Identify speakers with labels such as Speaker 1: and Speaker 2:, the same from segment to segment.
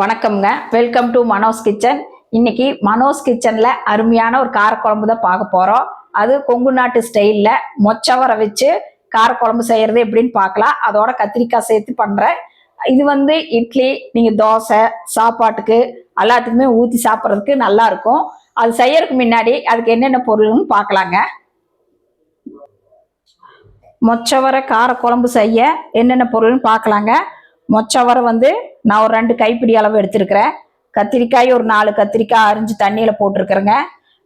Speaker 1: வணக்கம்ங்க. Welcome to Mano's kitchen இன்னைக்கு மனோஸ் கிச்சன்ல அருமையான ஒரு காரக்குழம்பு தான் பார்க்க போறோம். அது கொங்கு நாட்டு ஸ்டைல்ல மொச்சவரை வச்சு காரக்குழம்பு செய்யறது எப்படின்னு பார்க்கலாம். அதோட கத்திரிக்காய் சேர்த்து பண்றேன். இது வந்து இட்லி நீங்க தோசை சாப்பாட்டுக்கு எல்லாத்துக்குமே ஊத்தி சாப்பிட்றதுக்கு நல்லா இருக்கும். அது செய்யறதுக்கு முன்னாடி அதுக்கு என்னென்ன பொருள்னு பார்க்கலாங்க. மொச்சவரை காரக்குழம்பு செய்ய என்னென்ன பொருள்னு பார்க்கலாங்க. மொச்சவரை வந்து நான் ஒரு ரெண்டு கைப்பிடி அளவு எடுத்திருக்கிறேன். கத்திரிக்காய் ஒரு நாலு கத்திரிக்காய் அரிஞ்சு தண்ணியில் போட்டிருக்கிறேங்க.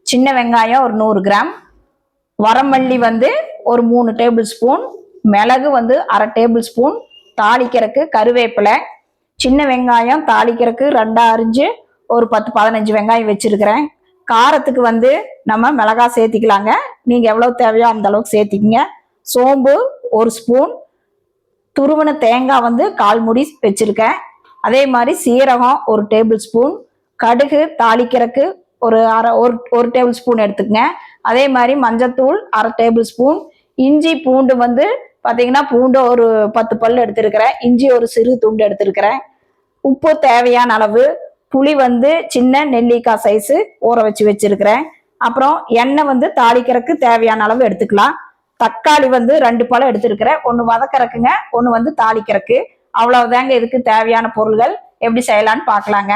Speaker 1: சின்ன வெங்காயம் ஒரு நூறு கிராம். வரமல்லி வந்து ஒரு மூணு டேபிள் ஸ்பூன். மிளகு வந்து அரை டேபிள் ஸ்பூன். தாளிக்கிறதுக்கு கருவேப்பிலை. சின்ன வெங்காயம் தாளிக்கிறதுக்கு ரெண்டாக அரிஞ்சு ஒரு பத்து பதினஞ்சு வெங்காயம் வச்சுருக்கிறேன். காரத்துக்கு வந்து நம்ம மிளகா சேர்த்திக்கலாங்க. நீங்கள் எவ்வளோ தேவையோ அந்த அளவுக்கு சேர்த்திக்கங்க. சோம்பு ஒரு ஸ்பூன். துருவன தேங்காய் வந்து கால் முடி வச்சுருக்கேன். அதே மாதிரி சீரகம் ஒரு டேபிள் ஸ்பூன் கடுகு தாளிக்கிறதுக்கு ஒரு அரை ஒரு ஒரு டேபிள் ஸ்பூன் எடுத்துக்கங்க. அதே மாதிரி மஞ்சத்தூள் அரை டேபிள் ஸ்பூன் இஞ்சி பூண்டு வந்து பார்த்தீங்கன்னா பூண்டு ஒரு பத்து பல் எடுத்திருக்கிறேன். இஞ்சி ஒரு சிறு துண்டு எடுத்திருக்கிறேன். உப்பு தேவையான அளவு புளி வந்து சின்ன நெல்லிக்காய் சைஸு ஊற வச்சு வச்சுருக்கிறேன். அப்புறம் எண்ணெய் வந்து தாளிக்கிறதுக்கு தேவையான அளவு எடுத்துக்கலாம். தக்காளி வந்து ரெண்டு பழம் எடுத்திருக்கிறேன். ஒன்று வதக்கறக்குங்க ஒன்று வந்து தாளிக்கிறக்கு. அவ்வளவுதாங்க இதுக்கு தேவையான பொருள்கள். எப்படி செய்யலான்னு பார்க்கலாங்க.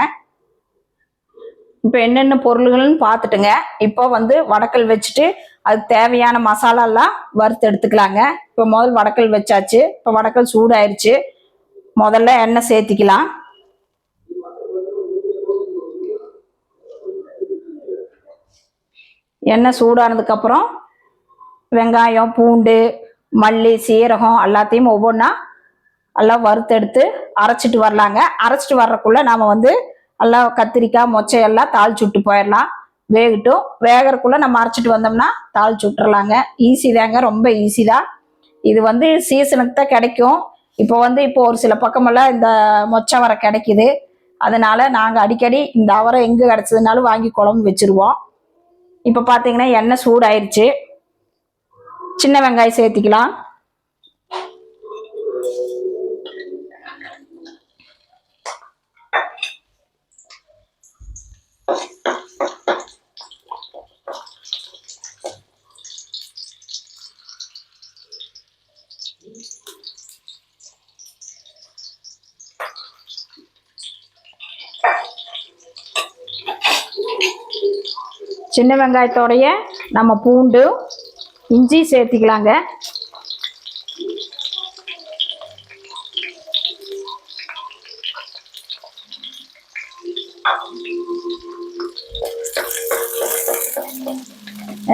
Speaker 1: இப்போ என்னென்ன பொருள்கள்னு பார்த்துட்டுங்க. இப்போ வந்து வடக்கல் வச்சுட்டு அதுக்கு தேவையான மசாலாலாம் வறுத்து எடுத்துக்கலாங்க. இப்போ முதல் வடக்கல் வச்சாச்சு. இப்போ வடக்கல் சூடாயிருச்சு. முதல்ல எண்ணெய் சேர்த்திக்கலாம். எண்ணெய் சூடானதுக்கப்புறம் வெங்காயம் பூண்டு மல்லி சீரகம் எல்லாத்தையும் ஒவ்வொன்றா எல்லாம் வறுத்தெடுத்து அரைச்சிட்டு வரலாங்க. அரைச்சிட்டு வர்றக்குள்ள நாம் வந்து எல்லாம் கத்திரிக்காய் மொச்சையெல்லாம் தாளிச்சு விட்டு போயிடலாம் வேகட்டும். வேகிறக்குள்ளே நம்ம அரைச்சிட்டு வந்தோம்னா தாளிச்சு விட்டுறலாங்க. ஈஸி தாங்க. ரொம்ப ஈஸி தான். இது வந்து சீசனுக்கு தான் கிடைக்கும். இப்போ வந்து இப்போ ஒரு சில பக்கமெல்லாம் இந்த மொச்சை வர கிடைக்குது. அதனால நாங்கள் அடிக்கடி இந்த அவரை எங்கே கிடச்சதுனாலும் வாங்கி குழம்பு வச்சிருவோம். இப்போ பார்த்தீங்கன்னா எண்ணெய் சூடாயிருச்சு. சின்ன வெங்காயம் சேர்த்திக்கலாம். சின்ன வெங்காயத்தோடைய நம்ம பூண்டு இஞ்சி சேர்த்திக்கலாங்க.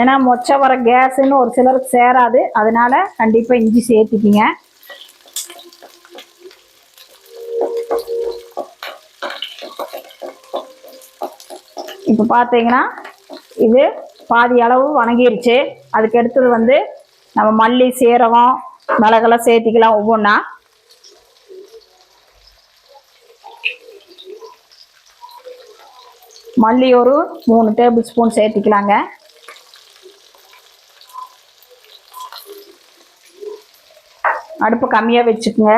Speaker 1: ஏன்னா மொச்சை வர கேஸுன்னு ஒரு சிலருக்கு சேராது. அதனால கண்டிப்பாக இஞ்சி சேர்த்திக்கிங்க. இப்போ பார்த்தீங்கன்னா இது பாதி அளவு வணங்கிருச்சு. அதுக்கு அடுத்தது வந்து நம்ம மல்லி சீரகம் மிளகெல்லாம் சேர்த்திக்கலாம் ஒவ்வொன்றா மல்லி ஒரு மூணு டேபிள் ஸ்பூன் சேர்த்திக்கலாங்க. அடுப்பு கம்மியாக வச்சுக்கோங்க.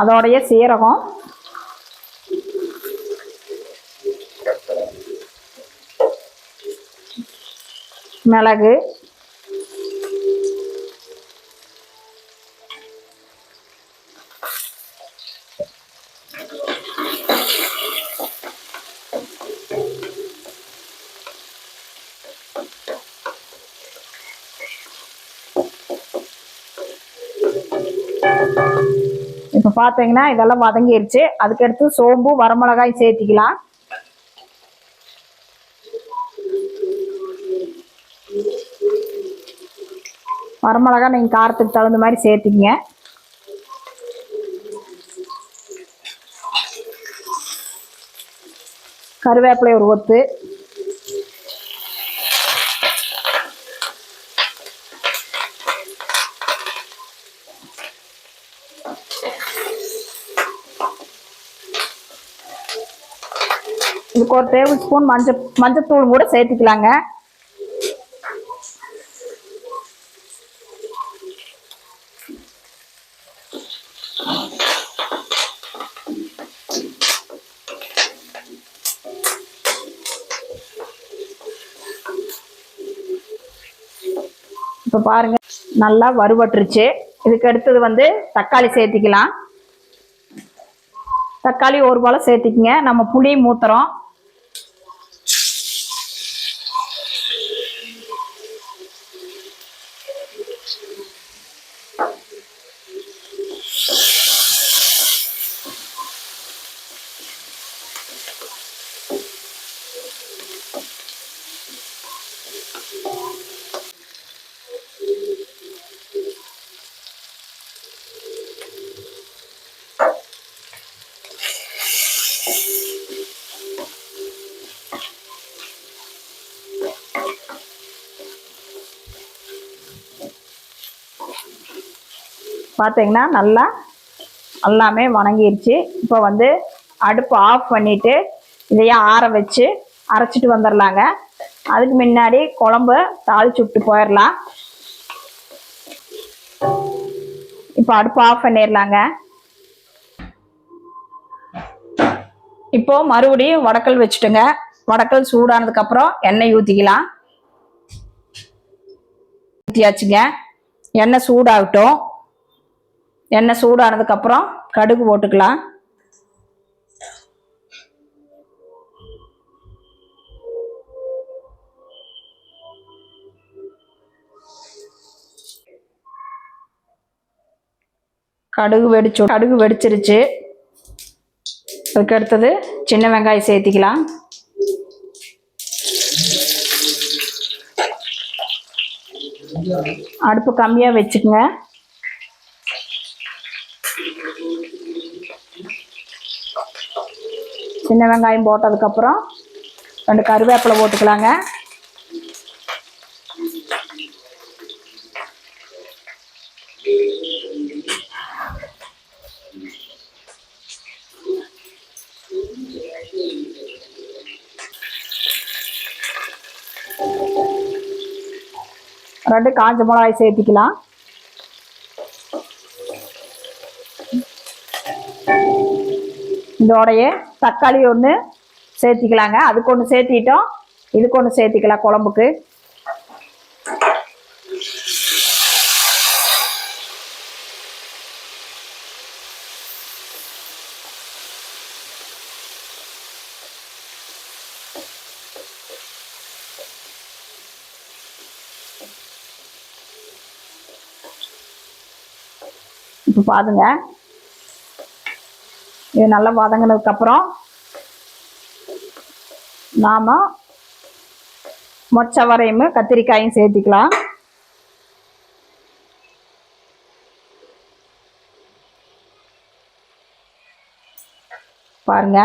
Speaker 1: அதோடைய சீரகம். மிளகு. இப்போ பார்த்தீங்கன்னா இதெல்லாம் வதங்கிருச்சு. அதுக்கடுத்து சோம்பு வரமிளகாய் சேர்த்திக்கலாம். வரமிளகா நீங்கள் காரத்துக்கு தகுந்த மாதிரி சேர்த்திங்க கருவேப்பிலை ஒரு ஒத்து இதுக்கு ஒரு டேபிள் ஸ்பூன் மஞ்சள் மஞ்சத்தூள் கூட சேர்த்துக்கலாங்க. இப்போ பாருங்க நல்லா வறுபட்டுருச்சு. இதுக்கு அடுத்தது வந்து தக்காளி சேர்த்திக்கலாம். தக்காளி ஒரு பழம் சேர்த்திக்கங்க. நம்ம புளி மூத்துறோம் பார்த்தீங்கன்னா நல்லா எல்லாமே வணங்கிருச்சு. இப்போ வந்து அடுப்பு ஆஃப் பண்ணிவிட்டு இதையே ஆற வச்சு அரைச்சிட்டு வந்துடலாங்க அதுக்கு முன்னாடி குழம்பு தாளிச்சு விட்டு போயிடலாம் இப்போ அடுப்பு ஆஃப் பண்ணிடலாங்க இப்போ மறுபடியும் வடக்கல் வச்சுட்டுங்க. வடக்கல் சூடானதுக்கப்புறம் எண்ணெய் ஊற்றிக்கலாம் ஊற்றியாச்சுங்க எண்ணெய் சூடாகட்டும். எண்ணெய் சூடானதுக்கப்புறம் கடுகு போட்டுக்கலாம். கடுகு வெடிச்சு கடுகு வெடிச்சிருச்சு. அதுக்கடுத்தது சின்ன வெங்காயம் சேர்த்திக்கலாம். அடுப்பு கம்மியாக வச்சுக்கோங்க. சின்ன வெங்காயம் போட்டதுக்கப்புறம் ரெண்டு கருவேப்பிலை போட்டுக்கலாங்க. ரெண்டு காஞ்ச மிளகாய் சேர்த்திக்கலாம். இதோடைய தக்காளி ஒன்று சேர்த்திக்கலாங்க. அதுக்கு ஒன்று சேர்த்திட்டோம். இதுக்கு ஒன்று சேர்த்திக்கலாம் குழம்புக்கு. இப்போ பாருங்க. இது நல்லா வதங்கினதுக்கப்புறம் நாம் மொச்சவரையும் கத்திரிக்காயும் சேர்த்திக்கலாம். பாருங்க.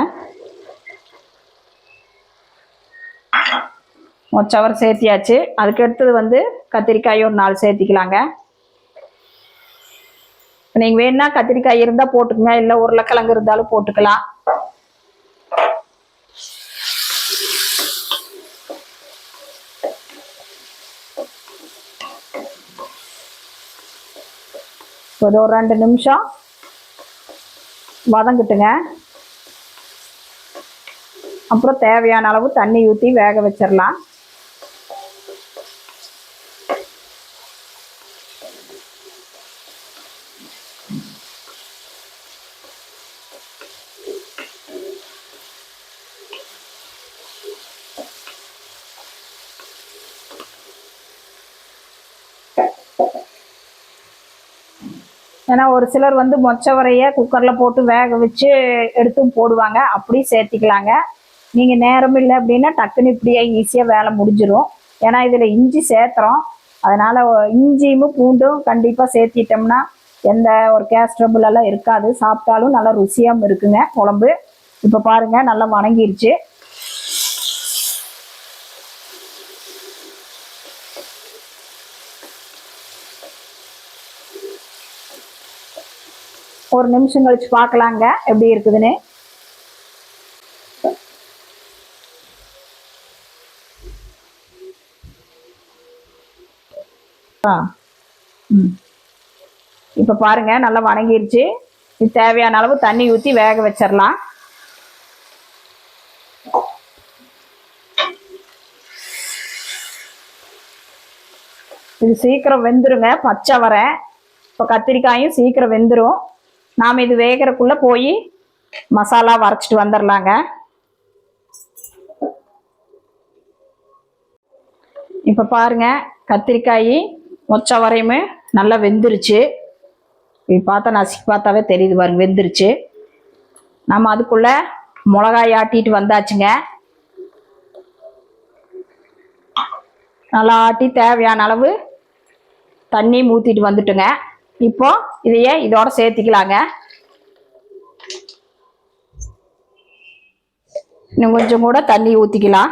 Speaker 1: மொச்சவர் சேர்த்தியாச்சு. அதுக்கு அடுத்தது வந்து கத்திரிக்காய் ஒரு நாலு சேர்த்திக்கலாங்க. நீங்கள் வேணா கத்திரிக்காய் இருந்தால் போட்டுக்கங்க இல்லை உருளைக்கிழங்கு இருந்தாலும் போட்டுக்கலாம். ஒரு ஒரு ரெண்டு நிமிஷம். வதங்கிட்டுங்க. அப்புறம் தேவையான அளவு தண்ணி ஊற்றி வேக வச்சிடலாம் ஏன்னா ஒரு சிலர் வந்து மொச்சவரைய குக்கரில் போட்டு வேக வச்சு எடுத்தும் போடுவாங்க. அப்படி சேர்த்திக்கலாங்க. நீங்கள் நேரம் இல்லை அப்படின்னா டக்குன்னு இப்படியே ஈஸியாக வேலை முடிஞ்சிடும் ஏன்னா இதில் இஞ்சி சேர்த்துறோம். அதனால் இஞ்சியும் பூண்டும் கண்டிப்பாக சேர்த்திட்டோம்னா எந்த ஒரு கேஸ் ட்ரபுள் எல்லாம் இருக்காது. சாப்பிட்டாலும் நல்லா ருசியாகவும் இருக்குங்க குழம்பு. இப்போ பாருங்கள் நல்லா வணங்கிருச்சு. ஒரு நிமிஷம் கழிச்சு பார்க்கலாங்க. எப்படி இருக்குதுன்னு. ஆ. ம். இப்போ பாருங்க நல்லா வணங்கிருச்சு. இது தேவையான அளவு தண்ணி ஊற்றி வேக வச்சிடலாம் இது சீக்கிரம் வெந்துருங்க பச்சை வர. இப்போ கத்திரிக்காயும் சீக்கிரம் வெந்துடும் நாம் இது வேகிறக்குள்ளே போய் மசாலா வரைச்சிட்டு வந்துடலாங்க இப்போ பாருங்க கத்திரிக்காய் மொச்ச வரையுமே நல்லா வெந்துருச்சு. இது பார்த்தா நசுக்கி பார்த்தாவே தெரியுது பாருங்க வெந்துருச்சு. நம்ம அதுக்குள்ள மிளகாய் ஆட்டிட்டு வந்தாச்சுங்க. நல்லா ஆட்டி தேவையான அளவு தண்ணி ஊற்றிட்டு வந்துட்டுங்க. இப்போ இதையே இதோட சேர்த்திக்கலாங்க. இன்னும் கொஞ்சம் கூட தண்ணி ஊற்றிக்கலாம்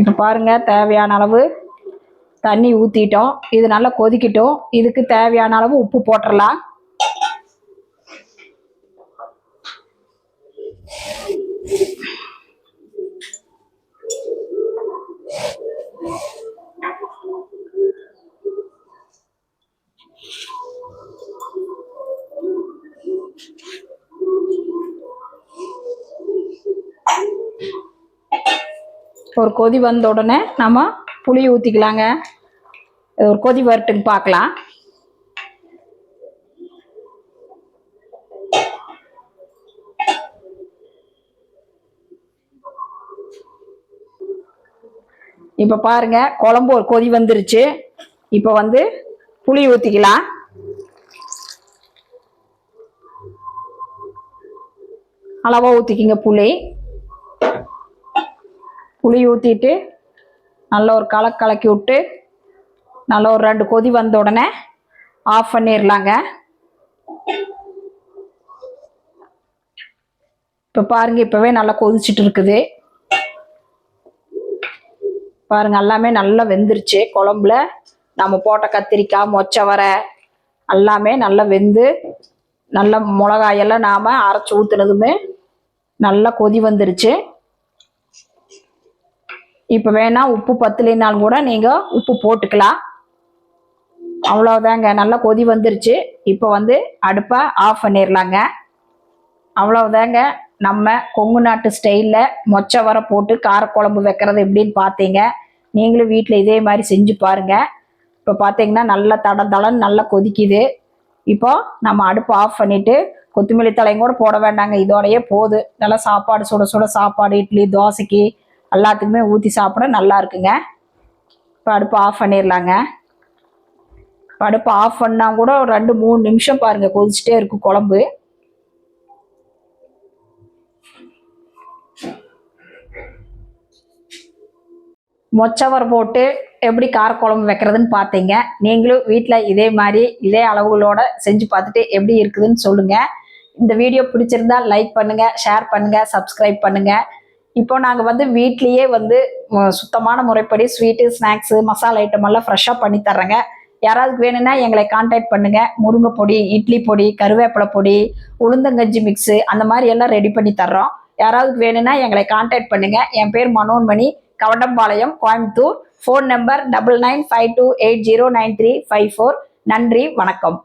Speaker 1: இப்போ பாருங்க தேவையான அளவு. தண்ணி ஊற்றிட்டோம் இது நல்லா கொதிக்கட்டும். இதுக்கு தேவையான அளவு உப்பு போட்டுடலாம் ஒரு கொதி வந்த உடனே நம்ம புளி ஊற்றிக்கலாங்க இது ஒரு கொதி வரட்டுங்க பார்க்கலாம் இப்போ பாருங்க குழம்பு ஒரு கொதி வந்துருச்சு. இப்போ வந்து புளி ஊற்றிக்கலாம் அளவாக ஊற்றிக்கிங்க புளி. புளி ஊற்றிட்டு நல்ல ஒரு கலக்கு கலக்கி விட்டு நல்ல ஒரு ரெண்டு கொதி வந்த உடனே ஆஃப் பண்ணிடலாங்க இப்போ பாருங்கள் இப்போவே நல்லா கொதிச்சுட்டு இருக்குது. பாருங்கள் எல்லாமே நல்லா வெந்துருச்சு. குழம்புல நம்ம போட்ட கத்திரிக்காய் மொச்சவரை எல்லாமே நல்லா வெந்து நல்ல மிளகாயெல்லாம் நாம் அரைச்சி ஊற்றுனதுமே நல்லா கொதி வந்துருச்சு. இப்போ வேணால் உப்பு பத்தலைனாலும் கூட நீங்கள் உப்பு போட்டுக்கலாம். அவ்வளோதாங்க நல்லா கொதி வந்துருச்சு. இப்போ வந்து அடுப்பை ஆஃப் பண்ணிடலாங்க அவ்வளோதாங்க நம்ம கொங்கு நாட்டு ஸ்டைலில் மொச்சை வர போட்டு காரக்குழம்பு வைக்கிறது எப்படின்னு பார்த்தீங்க நீங்களும் வீட்டில் இதே மாதிரி செஞ்சு பாருங்க. இப்போ பார்த்தீங்கன்னா நல்லா தட தடன்னு நல்லா கொதிக்குது. இப்போ நம்ம அடுப்பு ஆஃப் பண்ணிவிட்டு கொத்தமல்லி தலையும் கூட போட வேண்டாங்க. இதோடயே போகுது நல்லா சாப்பாடு சுட சுட சாப்பாடு இட்லி தோசைக்கு எல்லாத்துக்குமே ஊற்றி சாப்பிட நல்லா இருக்குங்க. இப்போ அடுப்பு ஆஃப் பண்ணிடலாங்க அடுப்பு ஆஃப் பண்ணால் கூட ஒரு ரெண்டு மூணு நிமிஷம் பாருங்கள் கொதிச்சுட்டே இருக்கும் குழம்பு. மொச்சவர் போட்டு எப்படி காரக்குழம்பு வைக்கிறதுன்னு பார்த்தீங்க. நீங்களும் வீட்டில் இதே மாதிரி இதே அளவுகளோட செஞ்சு பார்த்துட்டு எப்படி இருக்குதுன்னு சொல்லுங்கள் இந்த வீடியோ பிடிச்சிருந்தா லைக் பண்ணுங்கள் ஷேர் பண்ணுங்கள் சப்ஸ்கிரைப் பண்ணுங்கள் இப்போ நாங்கள் வந்து வீட்லேயே வந்து சுத்தமான முறைப்படி ஸ்வீட்டு ஸ்நாக்ஸு மசாலா ஐட்டம் எல்லாம் ஃப்ரெஷ்ஷாக பண்ணி தர்றேங்க. யாராவது வேணும்னா எங்களை காண்டாக்ட் பண்ணுங்க. முருங்கை பொடி இட்லி பொடி கருவேப்பிலை பொடி உளுந்தங்கஞ்சி மிக்ஸு அந்த மாதிரி எல்லாம் ரெடி பண்ணி தர்றோம். யாராவது வேணும்னா எங்களை காண்டாக்ட் பண்ணுங்க. என் பேர் Manonmani Kavadampalayam Coimbatore. Phone number double nine five two eight zero nine three five four நன்றி வணக்கம்.